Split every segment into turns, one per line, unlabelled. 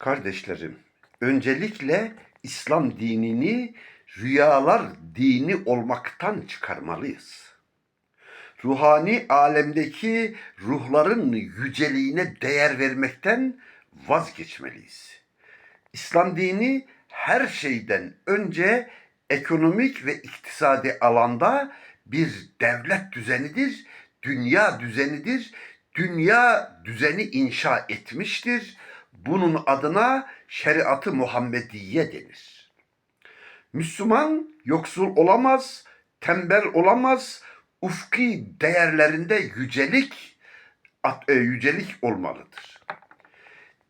Kardeşlerim, öncelikle İslam dinini rüyalar dini olmaktan çıkarmalıyız. Ruhani alemdeki ruhların yüceliğine değer vermekten vazgeçmeliyiz. İslam dini her şeyden önce ekonomik ve iktisadi alanda bir devlet düzenidir, dünya düzenidir. Dünya düzeni inşa etmiştir. Bunun adına şeriatı Muhammediye denir. Müslüman yoksul olamaz, tembel olamaz, ufki değerlerinde yücelik e, yücelik olmalıdır.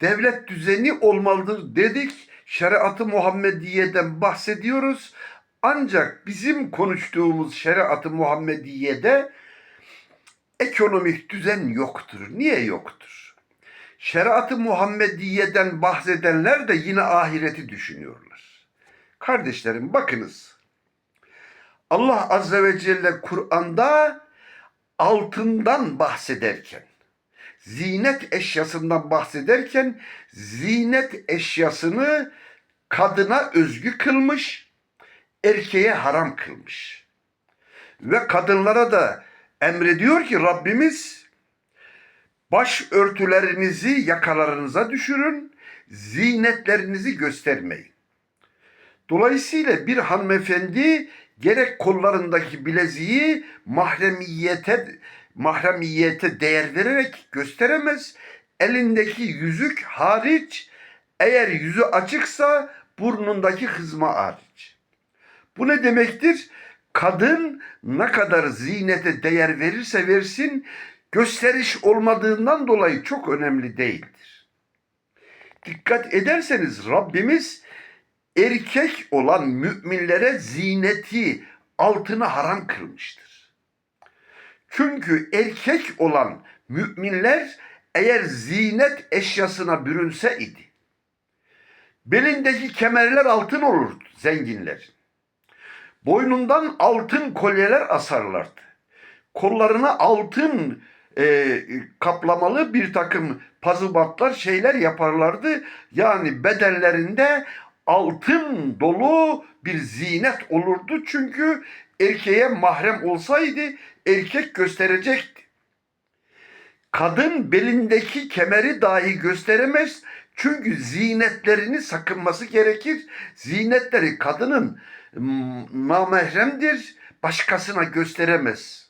Devlet düzeni olmalıdır dedik. Şeriatı Muhammediye'den bahsediyoruz. Ancak bizim konuştuğumuz şeriatı Muhammediye'de ekonomik düzen yoktur. Niye yoktur? Şeriatı Muhammediye'den bahsedenler de yine ahireti düşünüyorlar. Kardeşlerim bakınız. Allah Azze ve Celle Kur'an'da altından bahsederken, zinet eşyasından bahsederken zinet eşyasını kadına özgü kılmış, erkeğe haram kılmış. Ve kadınlara da emrediyor ki Rabbimiz baş örtülerinizi yakalarınıza düşürün, zinetlerinizi göstermeyin. Dolayısıyla bir hanımefendi gerek kollarındaki bileziği mahremiyete mahremiyete değer vererek gösteremez. Elindeki yüzük hariç eğer yüzü açıksa burnundaki hızma hariç. Bu ne demektir? Kadın ne kadar zinete değer verirse versin gösteriş olmadığından dolayı çok önemli değildir. Dikkat ederseniz Rabbimiz erkek olan müminlere zineti altını haram kılmıştır. Çünkü erkek olan müminler eğer zinet eşyasına bürünse idi, belindeki kemerler altın olurdu zenginler. Boynundan altın kolyeler asarlardı. Kollarına altın e, kaplamalı bir takım pazıbatlar şeyler yaparlardı. Yani bedenlerinde altın dolu bir zinet olurdu. Çünkü erkeğe mahrem olsaydı erkek gösterecekti. Kadın belindeki kemeri dahi gösteremez. Çünkü zinetlerini sakınması gerekir. Zinetleri kadının namahremdir. Başkasına gösteremez.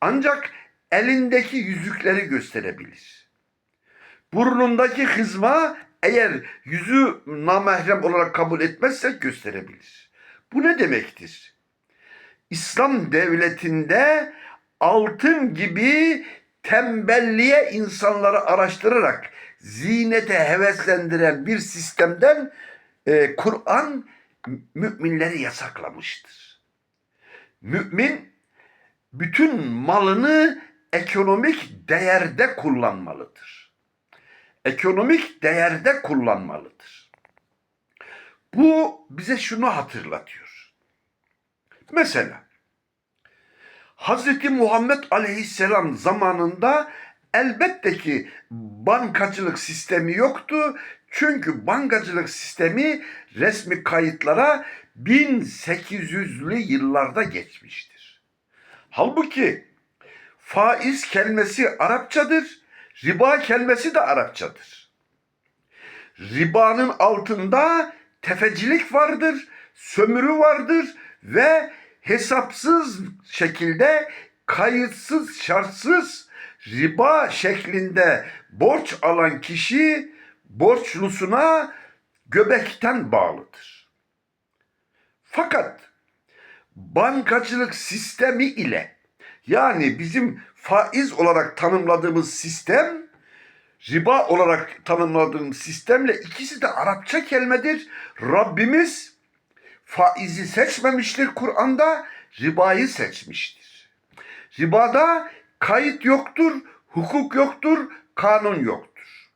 Ancak elindeki yüzükleri gösterebilir. Burnundaki hızma eğer yüzü namahrem olarak kabul etmezse gösterebilir. Bu ne demektir? İslam devletinde altın gibi tembelliğe insanları araştırarak zinete heveslendiren bir sistemden e, Kur'an müminleri yasaklamıştır. Mümin bütün malını ekonomik değerde kullanmalıdır. Ekonomik değerde kullanmalıdır. Bu bize şunu hatırlatıyor. Mesela Hz. Muhammed Aleyhisselam zamanında elbette ki bankacılık sistemi yoktu. Çünkü bankacılık sistemi resmi kayıtlara 1800'lü yıllarda geçmiştir. Halbuki faiz kelimesi Arapçadır, riba kelimesi de Arapçadır. Ribanın altında tefecilik vardır, sömürü vardır ve hesapsız şekilde kayıtsız, şartsız riba şeklinde borç alan kişi borçlusuna göbekten bağlıdır. Fakat bankacılık sistemi ile yani bizim faiz olarak tanımladığımız sistem riba olarak tanımladığımız sistemle ikisi de Arapça kelimedir. Rabbimiz faizi seçmemiştir Kur'an'da, ribayı seçmiştir. Ribada kayıt yoktur, hukuk yoktur, kanun yoktur.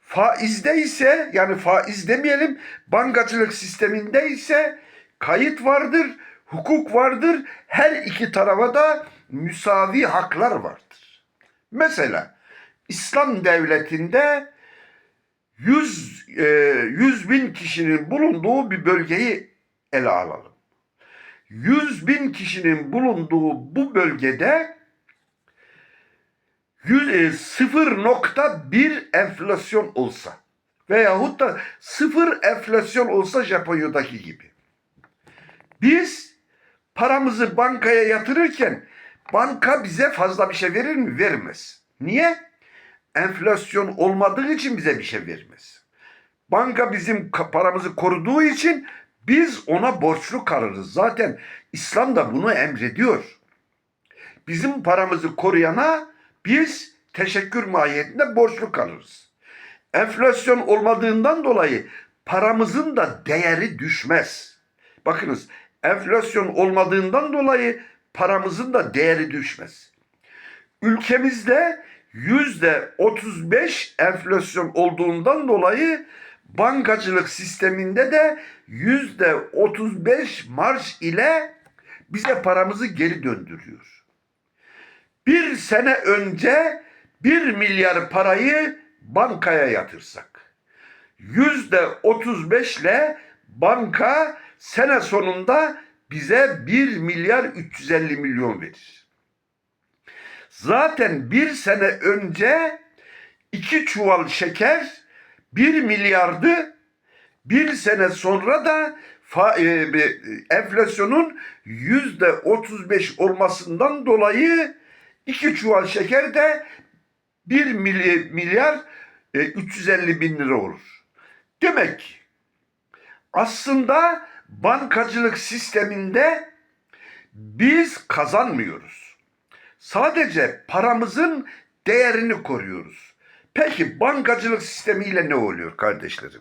Faizde ise yani faiz demeyelim bankacılık sisteminde ise kayıt vardır, hukuk vardır. Her iki tarafa da müsavi haklar vardır. Mesela İslam devletinde 100 100, e, 100 bin kişinin bulunduğu bir bölgeyi ele alalım. 100 bin kişinin bulunduğu bu bölgede 100, e, 0.1 enflasyon olsa veyahut da sıfır enflasyon olsa Japonya'daki gibi. Biz paramızı bankaya yatırırken banka bize fazla bir şey verir mi? Vermez. Niye? Enflasyon olmadığı için bize bir şey vermez. Banka bizim paramızı koruduğu için biz ona borçlu kalırız. Zaten İslam da bunu emrediyor. Bizim paramızı koruyana biz teşekkür mahiyetinde borçlu kalırız. Enflasyon olmadığından dolayı paramızın da değeri düşmez. Bakınız enflasyon olmadığından dolayı paramızın da değeri düşmez. Ülkemizde yüzde 35 enflasyon olduğundan dolayı bankacılık sisteminde de yüzde 35 marj ile bize paramızı geri döndürüyor. Bir sene önce 1 milyar parayı bankaya yatırsak yüzde 35 ile banka sene sonunda bize 1 milyar 350 milyon verir. Zaten bir sene önce iki çuval şeker 1 milyardı. Bir sene sonra da e, enflasyonun yüzde 35 olmasından dolayı iki çuval şeker de 1 milyar, milyar e, 350 bin lira olur. Demek aslında bankacılık sisteminde biz kazanmıyoruz. Sadece paramızın değerini koruyoruz. Peki bankacılık sistemiyle ne oluyor kardeşlerim?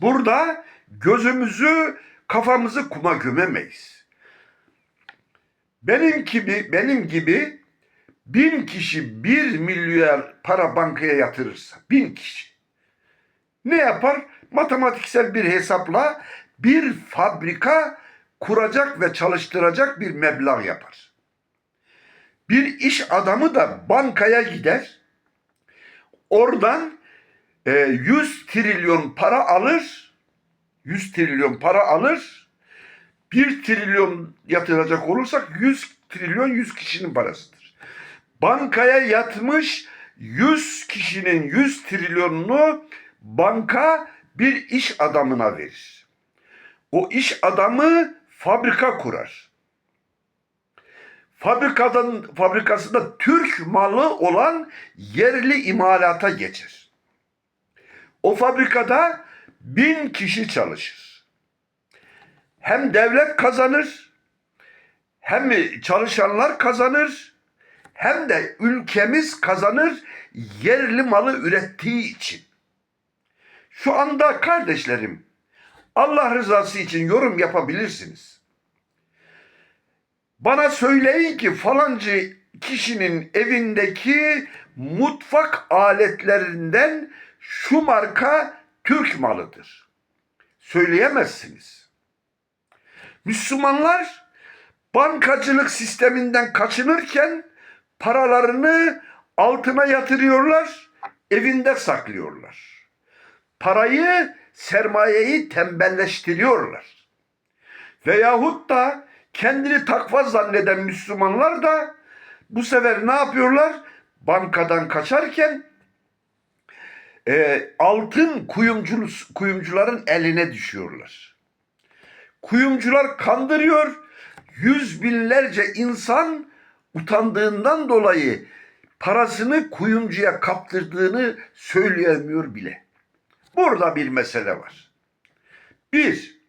Burada gözümüzü, kafamızı kuma gömemeyiz. Benim gibi, benim gibi bin kişi bir milyar para bankaya yatırırsa, bin kişi ne yapar? Matematiksel bir hesapla bir fabrika kuracak ve çalıştıracak bir meblağ yapar. Bir iş adamı da bankaya gider. Oradan e, 100 trilyon para alır. 100 trilyon para alır. 1 trilyon yatıracak olursak 100 trilyon 100 kişinin parasıdır. Bankaya yatmış 100 kişinin 100 trilyonunu banka bir iş adamına verir. O iş adamı fabrika kurar. Fabrikadan fabrikasında Türk malı olan yerli imalata geçer. O fabrikada bin kişi çalışır. Hem devlet kazanır, hem çalışanlar kazanır, hem de ülkemiz kazanır yerli malı ürettiği için. Şu anda kardeşlerim Allah rızası için yorum yapabilirsiniz. Bana söyleyin ki falancı kişinin evindeki mutfak aletlerinden şu marka Türk malıdır. Söyleyemezsiniz. Müslümanlar bankacılık sisteminden kaçınırken paralarını altına yatırıyorlar, evinde saklıyorlar. Parayı, sermayeyi tembelleştiriyorlar. Veyahut da kendini takva zanneden Müslümanlar da bu sefer ne yapıyorlar? Bankadan kaçarken e, altın kuyumculu, kuyumcuların eline düşüyorlar. Kuyumcular kandırıyor. Yüz binlerce insan utandığından dolayı parasını kuyumcuya kaptırdığını söyleyemiyor bile. Burada bir mesele var. Bir,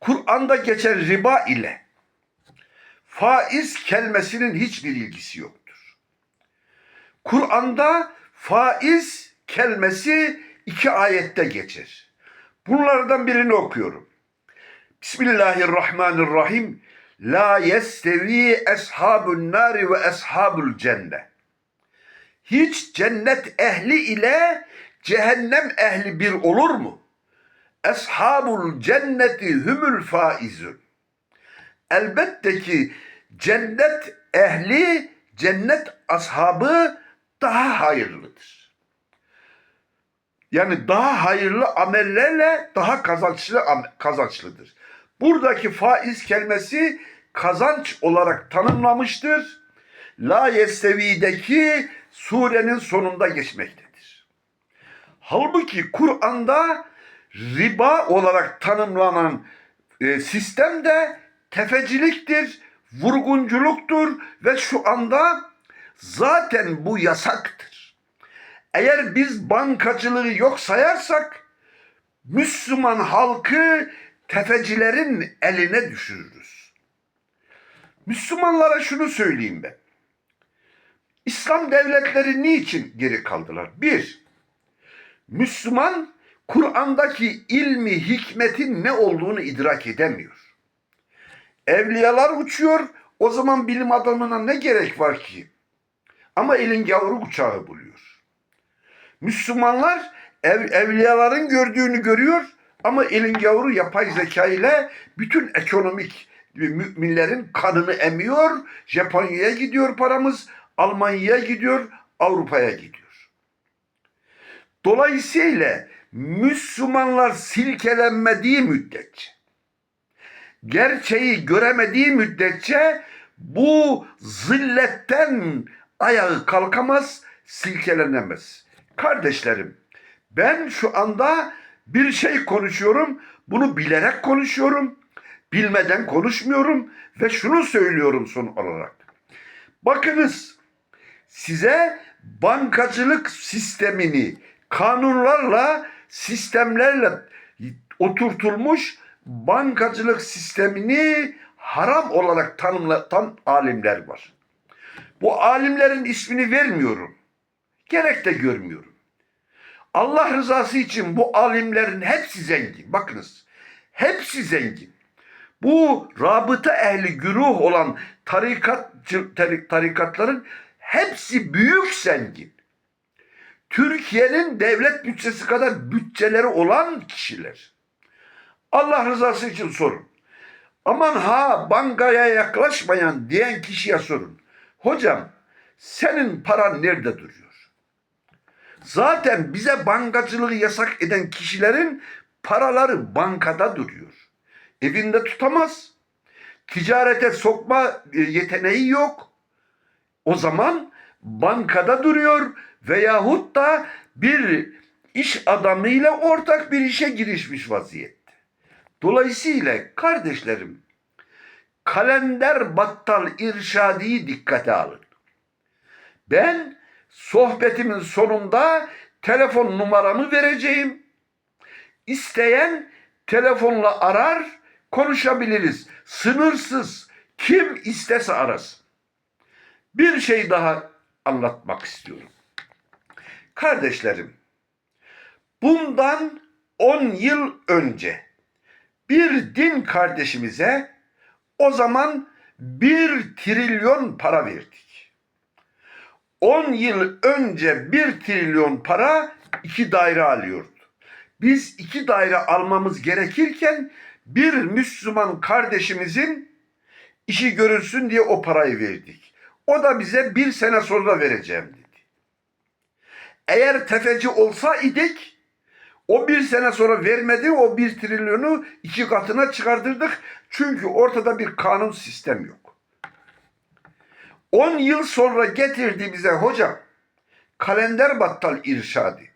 Kur'an'da geçen riba ile faiz kelimesinin hiçbir ilgisi yoktur. Kur'an'da faiz kelimesi iki ayette geçer. Bunlardan birini okuyorum. Bismillahirrahmanirrahim. La yestevi eshabun nari ve eshabul cennet. Hiç cennet ehli ile cehennem ehli bir olur mu? Eshabul cenneti humul faizun. Elbette ki cennet ehli, cennet ashabı daha hayırlıdır. Yani daha hayırlı amellerle daha kazançlı kazançlıdır. Buradaki faiz kelimesi kazanç olarak tanımlamıştır. La Yestevi'deki surenin sonunda geçmektedir. Halbuki Kur'an'da riba olarak tanımlanan e, sistem de tefeciliktir, vurgunculuktur ve şu anda zaten bu yasaktır. Eğer biz bankacılığı yok sayarsak Müslüman halkı tefecilerin eline düşürürüz. Müslümanlara şunu söyleyeyim ben. İslam devletleri niçin geri kaldılar? Bir, Müslüman Kur'an'daki ilmi hikmetin ne olduğunu idrak edemiyor. Evliyalar uçuyor, o zaman bilim adamına ne gerek var ki? Ama elin gavuru uçağı buluyor. Müslümanlar ev, evliyaların gördüğünü görüyor ama elin gavuru yapay zeka ile bütün ekonomik müminlerin kanını emiyor. Japonya'ya gidiyor paramız, Almanya'ya gidiyor, Avrupa'ya gidiyor. Dolayısıyla Müslümanlar silkelenmediği müddetçe, gerçeği göremediği müddetçe bu zilletten ayağı kalkamaz, silkelenemez. Kardeşlerim, ben şu anda bir şey konuşuyorum, bunu bilerek konuşuyorum, bilmeden konuşmuyorum ve şunu söylüyorum son olarak. Bakınız, size bankacılık sistemini kanunlarla, sistemlerle oturtulmuş bankacılık sistemini haram olarak tanımlatan alimler var. Bu alimlerin ismini vermiyorum. Gerek de görmüyorum. Allah rızası için bu alimlerin hepsi zengin. Bakınız. Hepsi zengin. Bu rabıta ehli güruh olan tarikat, tarikatların hepsi büyük zengin. Türkiye'nin devlet bütçesi kadar bütçeleri olan kişiler. Allah rızası için sorun. Aman ha bankaya yaklaşmayan diyen kişiye sorun. Hocam senin paran nerede duruyor? Zaten bize bankacılığı yasak eden kişilerin paraları bankada duruyor. Evinde tutamaz. Ticarete sokma e, yeteneği yok. O zaman bankada duruyor veyahut da bir iş adamıyla ortak bir işe girişmiş vaziyette. Dolayısıyla kardeşlerim kalender battal irşadiyi dikkate alın. Ben sohbetimin sonunda telefon numaramı vereceğim. İsteyen telefonla arar, konuşabiliriz. Sınırsız. Kim istese arasın. Bir şey daha anlatmak istiyorum. Kardeşlerim, bundan 10 yıl önce bir din kardeşimize o zaman bir trilyon para verdik. 10 yıl önce bir trilyon para iki daire alıyordu. Biz iki daire almamız gerekirken bir Müslüman kardeşimizin işi görülsün diye o parayı verdik. O da bize bir sene sonra vereceğim dedi. Eğer tefeci olsa idik o bir sene sonra vermedi o bir trilyonu iki katına çıkartırdık. Çünkü ortada bir kanun sistem yok. 10 yıl sonra getirdi bize hocam kalender battal irşadi.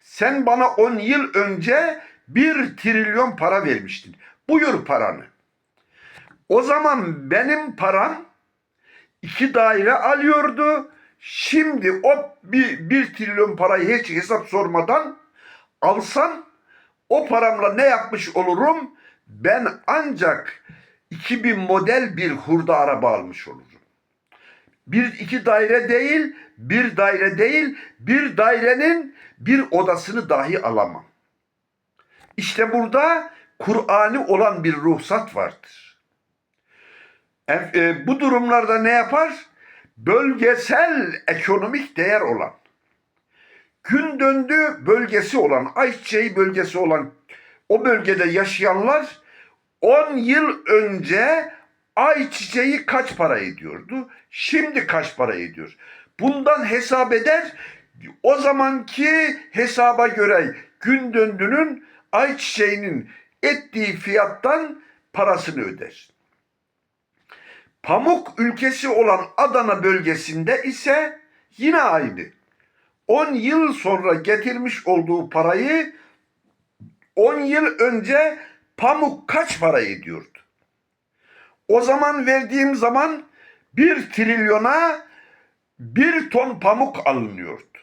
Sen bana 10 yıl önce bir trilyon para vermiştin. Buyur paranı. O zaman benim param iki daire alıyordu. Şimdi o bir, bir trilyon parayı hiç hesap sormadan alsam o paramla ne yapmış olurum? Ben ancak 2000 model bir hurda araba almış olurum. Bir iki daire değil, bir daire değil, bir dairenin bir odasını dahi alamam. İşte burada Kur'an'ı olan bir ruhsat vardır. E, bu durumlarda ne yapar? Bölgesel ekonomik değer olan, gün döndü bölgesi olan, ayçiçeği bölgesi olan o bölgede yaşayanlar 10 yıl önce ayçiçeği kaç para ediyordu? Şimdi kaç para ediyor? Bundan hesap eder o zamanki hesaba göre gün döndünün ayçiçeğinin ettiği fiyattan parasını öder. Pamuk ülkesi olan Adana bölgesinde ise yine aynı. 10 yıl sonra getirmiş olduğu parayı 10 yıl önce pamuk kaç para ediyordu? O zaman verdiğim zaman 1 trilyona 1 ton pamuk alınıyordu.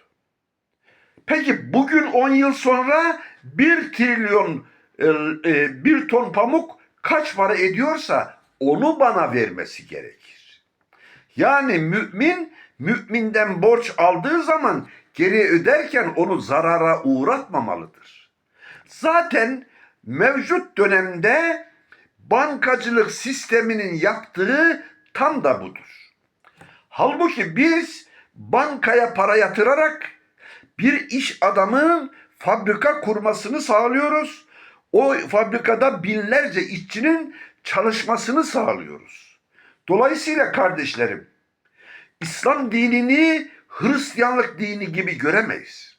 Peki bugün 10 yıl sonra 1 trilyon e, e, 1 ton pamuk kaç para ediyorsa onu bana vermesi gerekir. Yani mümin müminden borç aldığı zaman geri öderken onu zarara uğratmamalıdır. Zaten mevcut dönemde bankacılık sisteminin yaptığı tam da budur. Halbuki biz bankaya para yatırarak bir iş adamının fabrika kurmasını sağlıyoruz. O fabrikada binlerce işçinin çalışmasını sağlıyoruz. Dolayısıyla kardeşlerim, İslam dinini Hristiyanlık dini gibi göremeyiz.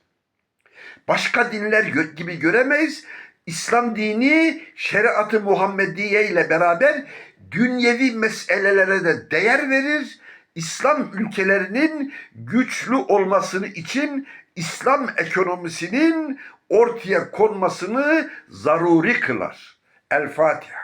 Başka dinler gibi göremeyiz. İslam dini şeriatı Muhammediye ile beraber dünyevi meselelere de değer verir. İslam ülkelerinin güçlü olmasını için İslam ekonomisinin ortaya konmasını zaruri kılar. El Fatiha.